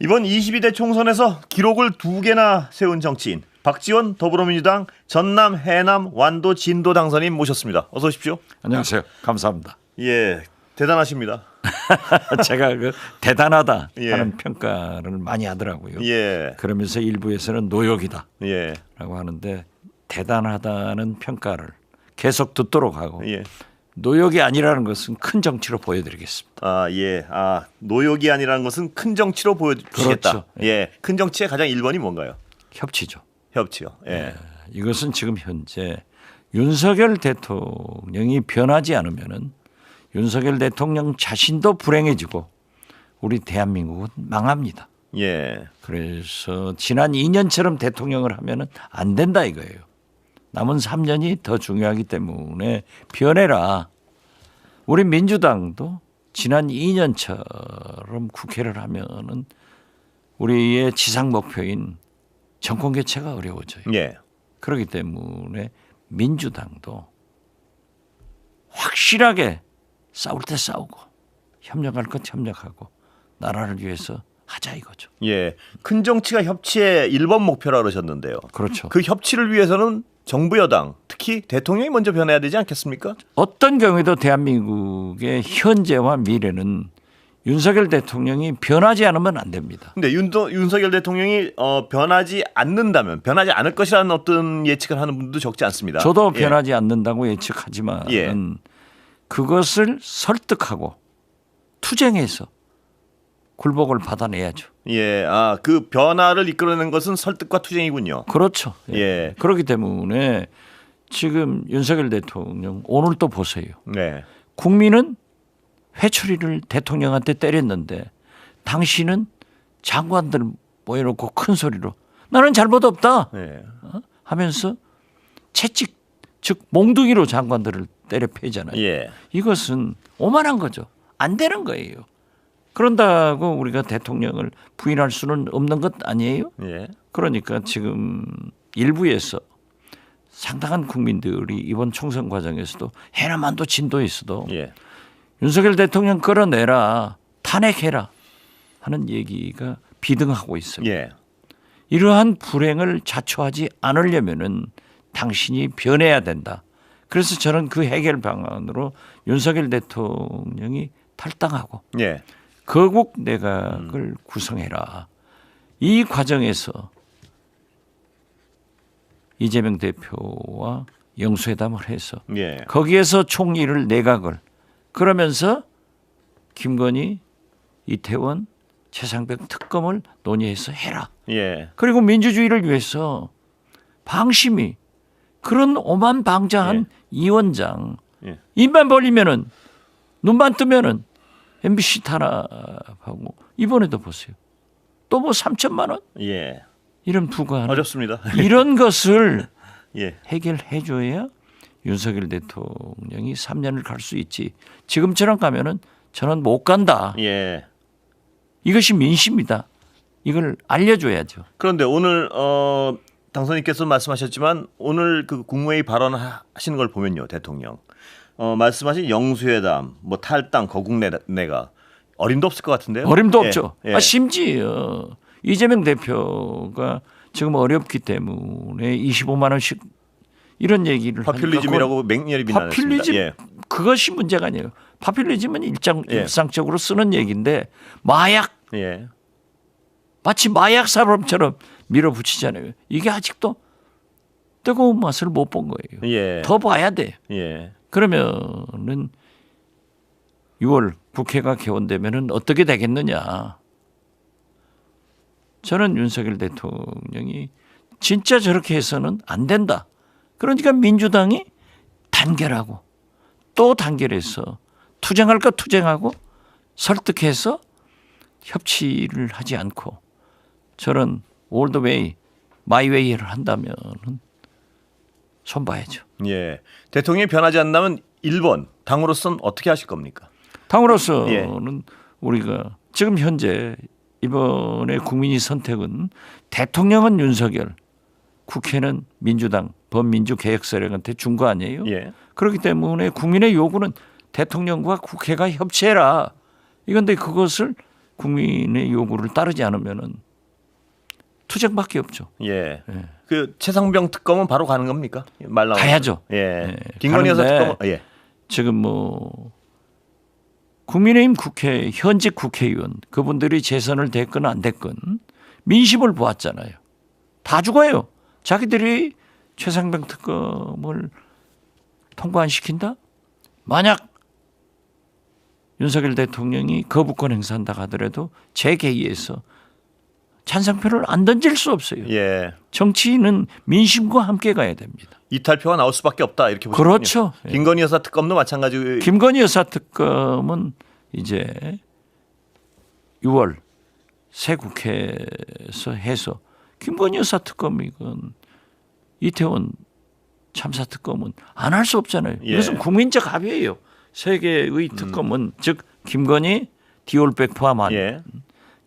이번 22대 총선에서 기록을 두 개나 세운 정치인 박지원 더불어민주당 전남, 해남, 완도, 진도 당선인 모셨습니다. 어서 오십시오. 안녕하세요. 감사합니다. 예, 대단하십니다. 제가 그 대단하다 예. 하는 평가를 많이 하더라고요. 예, 그러면서 일부에서는 노역이다라고 예, 하는데 대단하다는 평가를 계속 듣도록 하고 예. 노역이 아니라는 것은 큰 정치로 보여드리겠습니다. 아, 예. 아, 노역이 아니라는 것은 큰 정치로 보여주시겠다. 그렇죠. 예, 큰 정치의 가장 1번이 뭔가요? 협치죠. 협치요. 예, 이것은 지금 현재 윤석열 대통령이 변하지 않으면은 윤석열 대통령 자신도 불행해지고 우리 대한민국은 망합니다. 예, 그래서 지난 2년처럼 대통령을 하면은 안 된다 이거예요. 남은 3년이 더 중요하기 때문에 변해라. 우리 민주당도 지난 2년처럼 국회를 하면은 우리의 지상 목표인 정권 교체가 어려워져요. 예, 그렇기 때문에 민주당도 확실하게 싸울 때 싸우고 협력할 것 협력하고 나라를 위해서 하자 이거죠. 예. 큰 정치가 협치의 1번 목표라 그러셨는데요. 그렇죠. 그 협치를 위해서는 정부 여당, 특히 대통령이 먼저 변해야 되지 않겠습니까? 어떤 경우에도 대한민국의 현재와 미래는 윤석열 대통령이 변하지 않으면 안 됩니다. 근데 윤, 윤석열 대통령이 어, 변하지 않는다면 변하지 않을 것이라는 어떤 예측을 하는 분도 적지 않습니다. 저도 예. 변하지 않는다고 예측하지만 예. 그것을 설득하고 투쟁해서 굴복을 받아내야죠. 예, 아, 그 변화를 이끌어내는 것은 설득과 투쟁이군요. 그렇죠. 예. 그렇기 때문에 지금 윤석열 대통령 오늘 또 보세요. 네. 국민은 회초리를 대통령한테 때렸는데 당신은 장관들 모여놓고 큰 소리로 나는 잘못 없다 네. 하면서 채찍 즉 몽둥이로 장관들을 때려 패잖아요. 예. 이것은 오만한 거죠. 안 되는 거예요. 그런다고 우리가 대통령을 부인할 수는 없는 것 아니에요? 예. 그러니까 지금 일부에서 상당한 국민들이 이번 총선 과정에서도 해남만도 진도에서도 예. 윤석열 대통령 끌어내라 탄핵해라 하는 얘기가 비등하고 있어요. 예. 이러한 불행을 자초하지 않으려면은 당신이 변해야 된다. 그래서 저는 그 해결 방안으로 윤석열 대통령이 탈당하고 예. 거국 내각을 구성해라. 이 과정에서 이재명 대표와 영수회담을 해서 예. 거기에서 총리를 내각을 그러면서 김건희, 이태원, 최상병 특검을 논의해서 해라. 예. 그리고 민주주의를 위해서 방심이 그런 오만 방자한 이 원장 예. 입만 벌리면은 눈만 뜨면은 MBC 탄압하고 이번에도 보세요. 또 뭐 3천만 원 예. 이런 부과하는 어렵습니다. 이런 것을 예. 해결해 줘야 윤석열 대통령이 3년을 갈 수 있지. 지금처럼 가면은 저는 못 간다. 예. 이것이 민심이다. 이걸 알려줘야죠. 그런데 오늘 어 당선인께서 말씀하셨지만 오늘 그 국무회의 발언하시는 걸 보면요 대통령 어 말씀하신 영수회담 뭐 탈당 거국 내- 내가 어림도 없을 것 같은데요. 어림도 예, 없죠. 예. 아, 심지어 이재명 대표가 지금 어렵기 때문에 25만 원씩 이런 얘기를 파퓰리즘이라고 맹렬히 비난했습니다. 파퓰리즘 예. 그것이 문제가 아니에요. 파퓰리즘은 일장 예. 일상적으로 쓰는 얘기인데 마약 예. 마치 마약 사범처럼 밀어붙이잖아요. 이게 아직도 뜨거운 맛을 못 본 거예요. 예. 더 봐야 돼. 예. 그러면은 6월 국회가 개원되면은 어떻게 되겠느냐? 저는 윤석열 대통령이 진짜 저렇게 해서는 안 된다. 그러니까 민주당이 단결하고 또 단결해서 투쟁할 것 투쟁하고 설득해서 협치를 하지 않고 저런 올드웨이 마이웨이를 한다면은 손봐야죠. 예. 대통령이 변하지 않는다면 1번 당으로서는 어떻게 하실 겁니까? 당으로서는 예. 우리가 지금 현재 이번에 국민이 선택은 대통령은 윤석열, 국회는 민주당 범민주 개혁 세력한테 준 거 아니에요? 예. 그렇기 때문에 국민의 요구는 대통령과 국회가 협치해라. 이건데 그것을 국민의 요구를 따르지 않으면은 투쟁밖에 없죠. 예. 그 최상병 특검은 바로 가는 겁니까? 말 나오는 가야죠. 예. 예. 김건희 여사 특검은 예. 지금 뭐 국민의힘 국회 현직 국회의원 그분들이 재선을 됐건 안 됐건 민심을 보았잖아요. 다 죽어요. 자기들이 최상병 특검을 통과 안 시킨다? 만약 윤석열 대통령이 거부권 행사한다 하더라도 제 개의에서 찬성표를 안 던질 수 없어요. 예. 정치인은 민심과 함께 가야 됩니다. 이탈표가 나올 수밖에 없다 이렇게 보시군요. 그렇죠. 예. 김건희 여사 특검도 마찬가지. 김건희 여사 특검은 이제 6월 새 국회에서 해서 김건희 여사 특검 이건 이태원 참사 특검은 안 할 수 없잖아요. 예. 이것은 국민적 합의예요. 세계의 특검은 즉 김건희 디올백 포함한 예.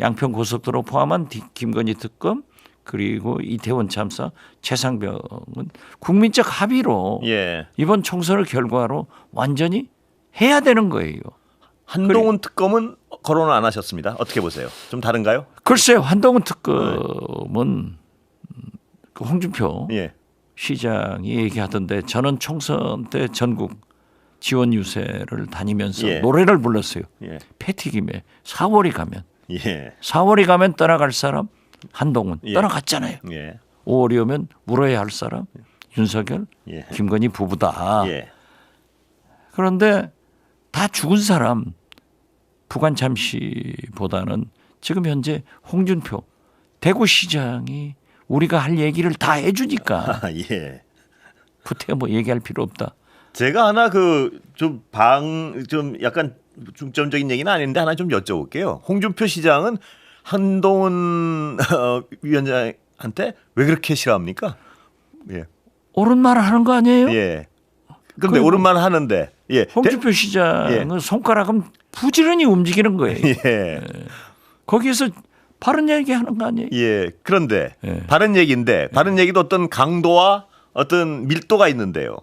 양평 고속도로 포함한 디- 김건희 특검 그리고 이태원 참사 최상병은 국민적 합의로 예. 이번 총선을 결과로 완전히 해야 되는 거예요. 한동훈 특검은 거론을 안 하셨습니다. 어떻게 보세요? 좀 다른가요? 글쎄요, 한동훈 특검은 그 홍준표 예. 시장이 얘기하던데 저는 총선 때 전국 지원 유세를 다니면서 예. 노래를 불렀어요. 예. 패티김에 4월이 가면 예. 4월이 가면 떠나갈 사람 한동훈 예. 떠나갔잖아요. 예. 5월이 오면 물어야 할 사람 윤석열, 예. 김건희 부부다. 예. 그런데 다 죽은 사람 부관참 씨보다는 지금 현재 홍준표 대구시장이 우리가 할 얘기를 다 해주니까 아, 예. 구태 뭐 얘기할 필요 없다. 제가 하나 그 좀 방좀 약간 중점적인 얘기는 아닌데 하나 좀 여쭤볼게요. 홍준표 시장은 한동훈 어, 위원장한테 왜 그렇게 싫어합니까? 예. 옳은 말을 하는 거 아니에요? 예. 근데 옳은 말 하는데 예. 홍준표 시장은 손가락은 부지런히 움직이는 거예요. 예. 거기에서 바른 얘기 하는 거 아니에요? 예. 그런데 예. 바른 얘기인데 바른 얘기도 어떤 강도와 어떤 밀도가 있는데요.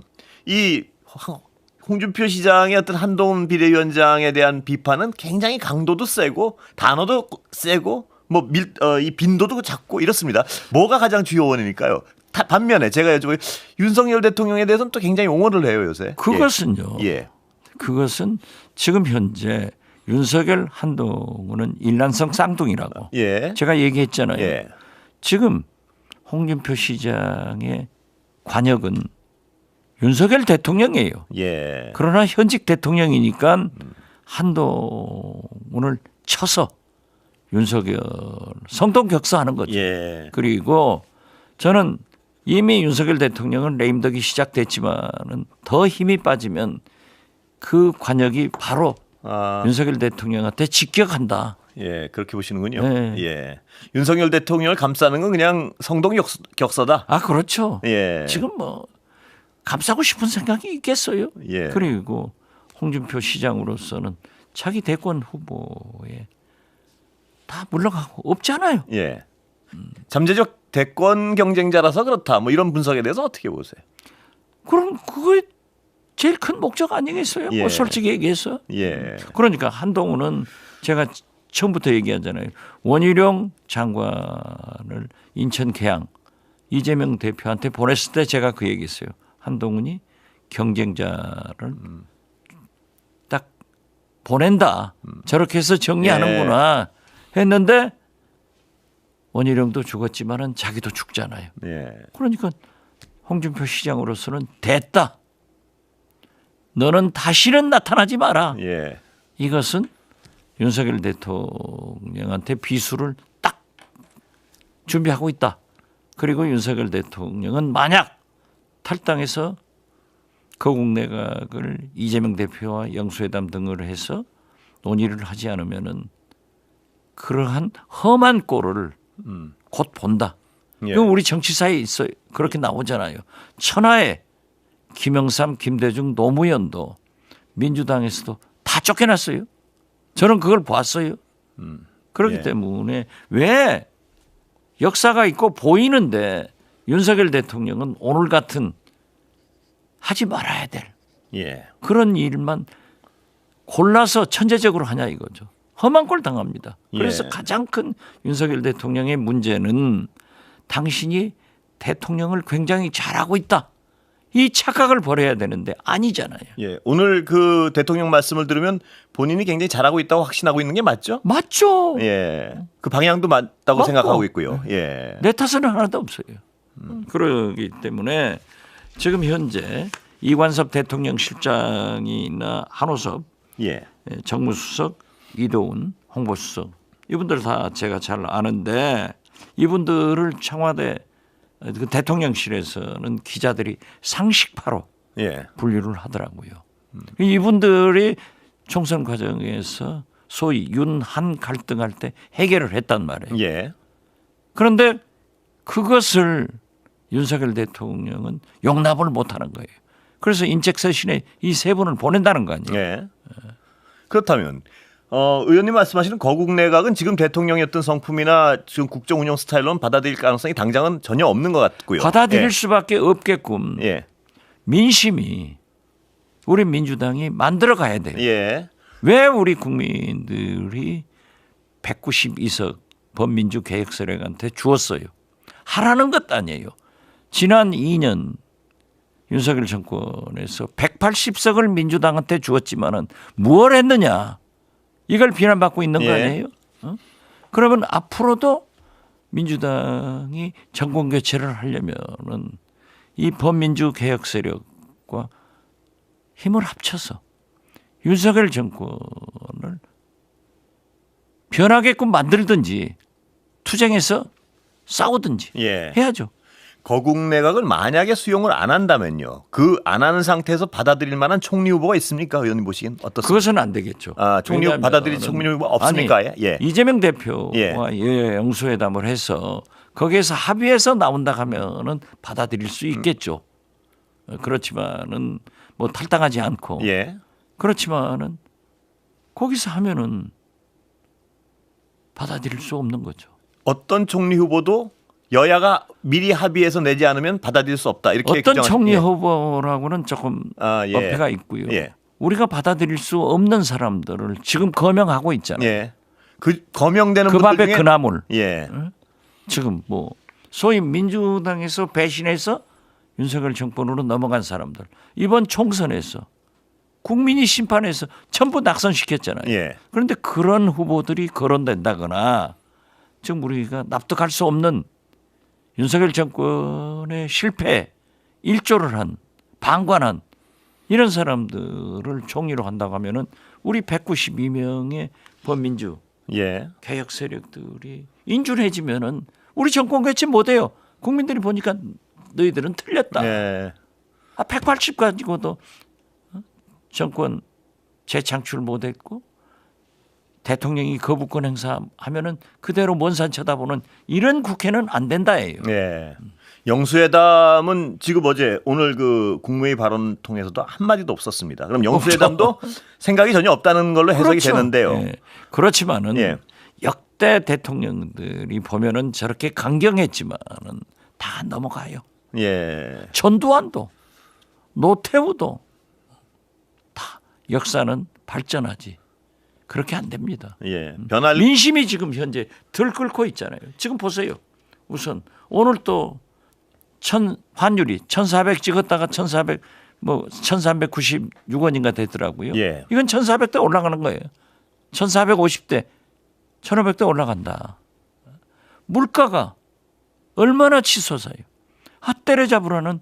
이 황- 홍준표 시장의 어떤 한동훈 비대위원장에 대한 비판은 굉장히 강도도 세고 단어도 세고 뭐 밀 어 이 빈도도 작고 이렇습니다. 뭐가 가장 주요 원인일까요? 다- 반면에 제가 여쭤볼 윤석열 대통령에 대해서는 또 굉장히 옹호를 해요 요새. 그것은요. 예. 그것은 지금 현재 윤석열 한동훈은 일란성 쌍둥이라고 예. 제가 얘기했잖아요. 예. 지금 홍준표 시장의 관역은 윤석열 대통령이에요. 예. 그러나 현직 대통령이니까 한동훈을 쳐서 윤석열 성동격사하는 거죠. 예. 그리고 저는 이미 윤석열 대통령은 레임덕이 시작됐지만은 더 힘이 빠지면 그 관역이 바로 아. 윤석열 대통령한테 직격한다. 예, 그렇게 보시는군요. 네. 예. 윤석열 대통령을 감싸는 건 그냥 성동 격서- 격서다. 아 그렇죠. 예. 지금 뭐 감싸고 싶은 생각이 있겠어요. 예. 그리고 홍준표 시장으로서는 자기 대권 후보에 다 물러가고 없잖아요. 예. 잠재적 대권 경쟁자라서 그렇다. 뭐 이런 분석에 대해서 어떻게 보세요? 그럼 그거에 제일 큰 목적 아니겠어요? 예. 뭐 솔직히 얘기해서. 예. 그러니까 한동훈은 제가 처음부터 얘기하잖아요. 원희룡 장관을 인천 계양 이재명 대표한테 보냈을 때 제가 그 얘기했어요. 한동훈이 경쟁자를 딱 보낸다. 저렇게 해서 정리하는구나 했는데 원희룡도 죽었지만은 자기도 죽잖아요. 예. 그러니까 홍준표 시장으로서는 됐다. 너는 다시는 나타나지 마라. 예. 이것은 윤석열 대통령한테 비수를 딱 준비하고 있다. 그리고 윤석열 대통령은 만약 탈당해서 거국 내각을 이재명 대표와 영수회담 등을 해서 논의를 하지 않으면은 그러한 험한 꼴을 곧 본다. 예. 이거 우리 정치사에 있어요. 그렇게 나오잖아요. 천하에 김영삼, 김대중, 노무현도 민주당에서도 다 쫓겨났어요. 저는 그걸 봤어요. 그렇기 예. 때문에 왜 역사가 있고 보이는데 윤석열 대통령은 오늘 같은 하지 말아야 될 예. 그런 일만 골라서 천재적으로 하냐 이거죠. 험한 꼴 당합니다. 그래서 예. 가장 큰 윤석열 대통령의 문제는 당신이 대통령을 굉장히 잘하고 있다. 이 착각을 버려야 되는데 아니잖아요. 예. 오늘 그 대통령 말씀을 들으면 본인이 굉장히 잘하고 있다고 확신하고 있는 게 맞죠? 맞죠? 예. 그 방향도 맞다고 맞고. 생각하고 있고요. 예. 내 탓은 하나도 없어요. 그러기 때문에 지금 현재 이관섭 대통령 실장이나 한호섭 예. 예, 정무수석, 이도훈 홍보수석 이분들 다 제가 잘 아는데 이분들을 청와대 그 대통령실에서는 기자들이 상식파로 예. 분류를 하더라고요. 이분들이 총선 과정에서 소위 윤한 갈등할 때 해결을 했단 말이에요. 예. 그런데 그것을 윤석열 대통령은 용납을 못하는 거예요. 그래서 인적쇄신에 이 세 분을 보낸다는 거 아니에요. 예. 그렇다면 어, 의원님 말씀하시는 거국 내각은 지금 대통령의 어떤 성품이나 지금 국정 운영 스타일로는 받아들일 가능성이 당장은 전혀 없는 것 같고요. 받아들일 수밖에 없게끔 예. 예. 민심이 우리 민주당이 만들어 가야 돼요. 예. 왜 우리 국민들이 192석 범민주 개혁 세력한테 주었어요? 하라는 것도 아니에요. 지난 2년 윤석열 정권에서 180석을 민주당한테 주었지만은 무엇 했느냐? 이걸 비난받고 있는 거 예. 아니에요? 어? 그러면 앞으로도 민주당이 정권 교체를 하려면은 이 범민주 개혁 세력과 힘을 합쳐서 윤석열 정권을 변하게끔 만들든지 투쟁해서 싸우든지 예. 해야죠. 거국 내각을 만약에 수용을 안 한다면요. 그 안 하는 상태에서 받아들일 만한 총리 후보가 있습니까? 의원님 보시기엔 어떻습니까? 그것은 안 되겠죠. 아, 총리 받아들일 총리 후보 없습니까? 아니, 예. 이재명 대표와 예. 영수회담을 해서 거기에서 합의해서 나온다 하면은 받아들일 수 있겠죠. 어, 그렇지만은 뭐 탈당하지 않고 예. 그렇지만은 거기서 하면은 받아들일 수 없는 거죠. 어떤 총리 후보도 여야가 미리 합의해서 내지 않으면 받아들일 수 없다. 이렇게 어떤 총리 예. 후보라고는 조금 아, 예. 어폐가 있고요. 예. 우리가 받아들일 수 없는 사람들을 지금 거명하고 있잖아요. 예. 그 거명되는 그 밥에 중에 그 나물. 예. 지금 뭐 소위 민주당에서 배신해서 윤석열 정권으로 넘어간 사람들 이번 총선에서 국민이 심판해서 전부 낙선시켰잖아요. 예. 그런데 그런 후보들이 거론된다거나 지금 우리가 납득할 수 없는 윤석열 정권의 실패 일조를 한 방관한 이런 사람들을 총리로 한다고 하면은 우리 192명의 범민주 예. 개혁 세력들이 인준해지면은 우리 정권 교체 못해요. 국민들이 보니까 너희들은 틀렸다. 예. 아, 180 가지고도 어? 정권 재창출 못했고 대통령이 거부권 행사하면은 그대로 먼 산 쳐다보는 이런 국회는 안 된다예요. 예. 영수회담은 지금 어제 오늘 그 국무회의 발언 통해서도 한 마디도 없었습니다. 그럼 영수회담도 생각이 전혀 없다는 걸로 해석이 그렇죠. 되는데요. 예. 그렇지만은 예. 역대 대통령들이 보면은 저렇게 강경했지만은 다 넘어가요. 예. 전두환도 노태우도 다 역사는 발전하지. 그렇게 안 됩니다. 예. 변할 민심이 지금 현재 들 끓고 있잖아요. 지금 보세요. 우선 오늘 또 천 환율이 1,400 찍었다가 1,400 뭐 1,396원인가 되더라고요. 예. 이건 1,400대 올라가는 거예요. 1,450대 1,500대 올라간다. 물가가 얼마나 치솟아요. 아 때려잡으라는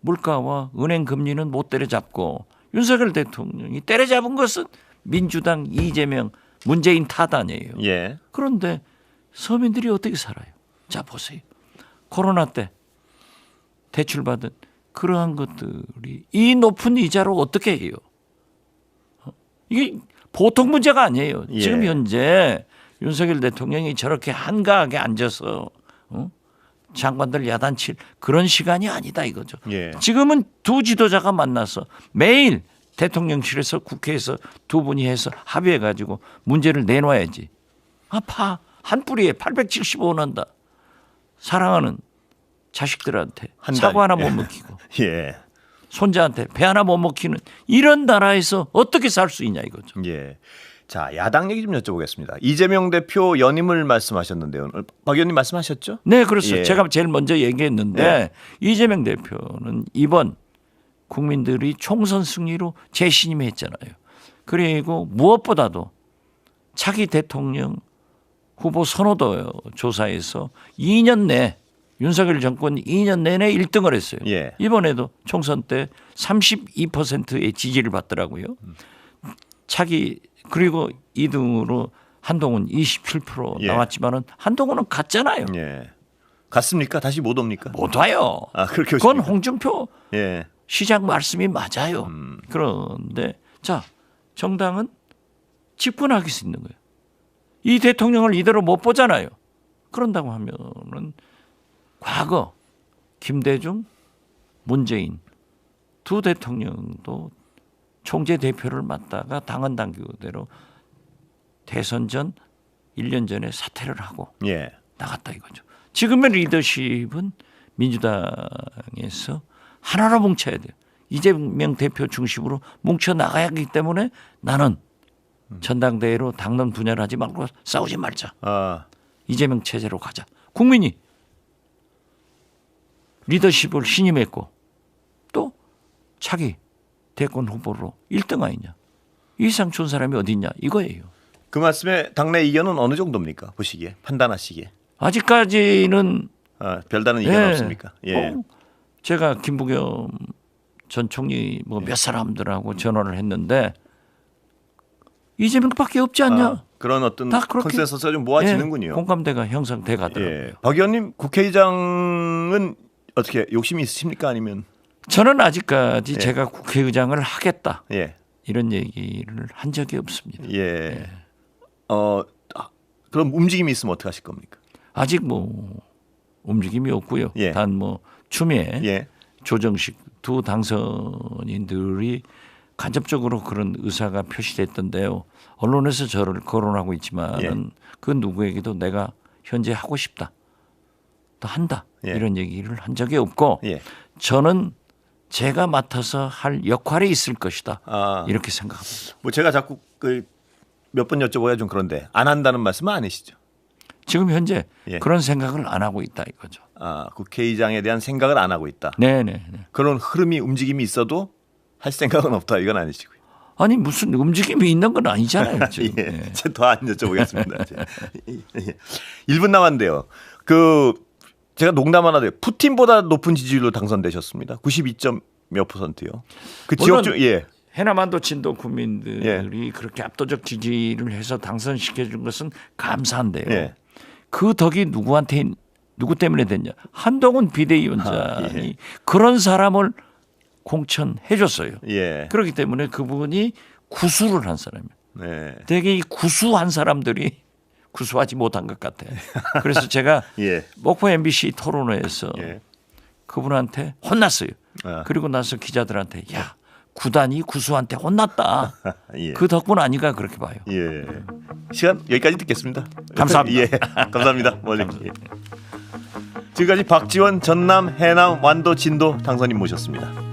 물가와 은행 금리는 못 때려잡고 윤석열 대통령이 때려잡은 것은 민주당 이재명 문재인 타단이에요. 예. 그런데 서민들이 어떻게 살아요? 자 보세요. 코로나 때 대출받은 그러한 것들이 이 높은 이자로 어떻게 해요? 어? 이게 보통 문제가 아니에요. 예. 지금 현재 윤석열 대통령이 저렇게 한가하게 앉아서 어? 장관들 야단칠 그런 시간이 아니다 이거죠. 예. 지금은 두 지도자가 만나서 매일 대통령실에서 국회에서 두 분이 해서 합의해 가지고 문제를 내놔야지. 아파 한 뿌리에 875원 한다. 사랑하는 자식들한테 한 사과 하나. 못 먹히고 예. 손자한테 배 하나 못 먹히는 이런 나라에서 어떻게 살 수 있냐 이거죠. 예. 자 야당 얘기 좀 여쭤보겠습니다. 이재명 대표 연임을 말씀하셨는데요. 오늘 박 의원님 말씀하셨죠? 네, 그렇습니다. 예. 제가 제일 먼저 얘기했는데 네. 이재명 대표는 이번 국민들이 총선 승리로 재신임했잖아요. 그리고 무엇보다도 차기 대통령 후보 선호도 조사에서 2년 내 윤석열 정권 2년 내내 1등을 했어요. 예. 이번에도 총선 때 32%의 지지를 받더라고요. 차기 그리고 2등으로 한동훈 27% 예. 나왔지만은 한동훈은 갔잖아요. 예. 갔습니까? 다시 못 옵니까? 못 와요. 아 그렇게 그건 오십니까? 홍준표 예. 시장 말씀이 맞아요. 음. 그런데 자 정당은 집권하길 수 있는 거예요. 이 대통령을 이대로 못 보잖아요. 그런다고 하면은 과거 김대중, 문재인 두 대통령도 총재 대표를 맡다가 당헌 당규대로 대선 전 1년 전에 사퇴를 하고 예. 나갔다 이거죠. 지금의 리더십은 민주당에서 하나로 뭉쳐야 돼요. 이재명 대표 중심으로 뭉쳐 나가야 하기 때문에 나는 전당대회로 당론 분열하지 말고 싸우지 말자. 아 이재명 체제로 가자. 국민이 리더십을 신임했고 또 차기 대권 후보로 1등 아니냐. 이 이상 좋은 사람이 어디 있냐 이거예요. 그 말씀에 당내 이견은 어느 정도입니까? 보시기에 판단하시기에 아직까지는 아, 별다른 이견 예. 없습니까? 예. 어, 제가 김부겸 전 총리 뭐 몇 사람들하고 전화를 했는데 이재명밖에 없지 않냐? 아, 그런 어떤 컨센서스가 좀 모아지는군요. 예, 공감대가 형성돼 가더라고요. 예. 박 의원님 국회의장은 어떻게 욕심이 있으십니까? 아니면 저는 아직까지 예. 제가 국회의장을 하겠다 예. 이런 얘기를 한 적이 없습니다. 예. 어 아, 그럼 움직임이 있으면 어떻게 하실 겁니까? 아직 뭐 움직임이 없고요. 예. 단뭐 추미애, 예. 조정식 두 당선인들이 간접적으로 그런 의사가 표시됐던데요. 언론에서 저를 거론하고 있지만 예. 그 누구에게도 내가 현재 하고 싶다, 또 한다 예. 이런 얘기를 한 적이 없고 예. 저는 제가 맡아서 할 역할이 있을 것이다 아, 이렇게 생각합니다. 뭐 제가 자꾸 그 몇 번 여쭤봐야 좀 그런데 안 한다는 말씀은 아니시죠? 지금 현재 예. 그런 생각을 안 하고 있다 이거죠. 아, 국회의장에 대한 생각을 안 하고 있다. 네네. 네. 그런 흐름이 움직임이 있어도 할 생각은 없다. 이건 아니시고요. 아니 무슨 움직임이 있는 건 아니잖아요. 지금. 예. 예. 제가 더안 여쭤보겠습니다. 제. 예. 1분 남았는데요. 그 제가 농담 하나 돼요. 푸틴보다 높은 지지율로 당선되셨습니다. 92점 몇 퍼센트요. 그 지역 중 예. 해남한도 진도 국민들이 그렇게 압도적 지지를 해서 당선시켜 준 것은 감사한데요. 예. 그 덕이 누구한테 누구 때문에 됐냐? 한동훈 비대위원장이 아, 예. 그런 사람을 공천해 줬어요. 예. 그렇기 때문에 그분이 구수를 한 사람이에요. 네. 되게 이 구수한 사람들이 구수하지 못한 것 같아요. 그래서 제가 예. 목포 MBC 토론회에서 예. 그분한테 혼났어요. 아. 그리고 나서 기자들한테 야 구단이 구수한테 혼났다. 예. 그 덕분 아닌가 그렇게 봐요. 예. 시간 여기까지 듣겠습니다. 감사합니다. 예. 감사합니다. 원님. 예. 지금까지 박지원 전남 해남 완도 진도 당선인 모셨습니다.